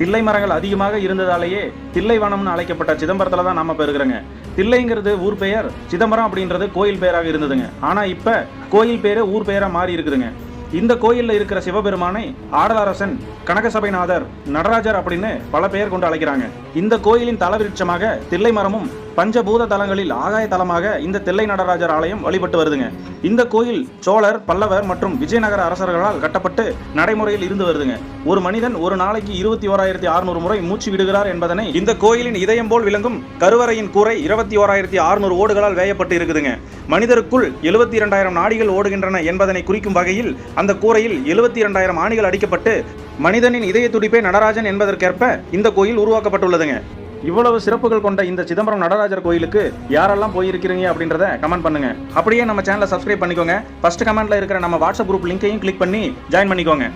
தில்லை மரங்கள் அதிகமாக இருந்ததாலேயே தில்லைவனம்னு அழைக்கப்பட்ட சிதம்பரத்தில் தான் நாம் இப்ப இருக்கிறோங்க தில்லைங்கிறது ஊர் பெயர் சிதம்பரம் அப்படின்றது கோயில் பெயராக இருந்ததுங்க. ஆனால் இப்போ கோயில் பேரு ஊர் பெயராக மாறி இருக்குதுங்க. இந்த கோயிலில் இருக்கிற சிவபெருமானை ஆடலரசன் கனகசபைநாதர் நடராஜர் அப்படின்னு பல பெயர் கொண்டு அழைக்கிறாங்க. இந்த கோயிலின் தலவிருட்சமாக தில்லை மரமும் பஞ்சபூத தலங்களில் ஆகாய தலமாக இந்த தில்லை நடராஜர் ஆலயம் வழிபட்டு வருதுங்க. இந்த கோயில் சோழர் பல்லவர் மற்றும் விஜயநகர அரசர்களால் கட்டப்பட்டு நடைமுறையில் இருந்து வருதுங்க. ஒரு மனிதன் ஒரு நாளைக்கு இருபத்தி ஓராயிரத்தி அறுநூறு முறை மூச்சு விடுகிறார் என்பதனை இந்த கோயிலின் இதயம் போல் விளங்கும் கருவறையின் கூரை இருபத்தி ஓராயிரத்தி அறுநூறு ஓடுகளால் வேயப்பட்டு இருக்குதுங்க. மனிதருக்குள் எழுபத்தி இரண்டாயிரம் நாடிகள் ஓடுகின்றன என்பதனை குறிக்கும் வகையில் அந்த கூரையில் எழுபத்தி இரண்டாயிரம் ஆணிகள் அடிக்கப்பட்டு மனிதனின் இதய துடிப்பே நடராஜன் என்பதற்கேற்ப இந்த கோயில் உருவாக்கப்பட்டுள்ளதுங்க. இவ்வளவு சிறப்புகள் கொண்ட இந்த சிதம்பரம் நடராஜர் கோயிலுக்கு யாரெல்லாம் போயிருக்கிறீங்க அப்படின்றத கமெண்ட் பண்ணுங்க. அப்படியே நம்ம சேனலை சப்ஸ்கிரைப் பண்ணிக்கோங்க. ஃபர்ஸ்ட் கமெண்ட்ல இருக்கிற நம்ம வாட்ஸ்அப் குரூப் லிங்கையும் கிளிக் பண்ணி ஜாயின் பண்ணிக்கோங்க.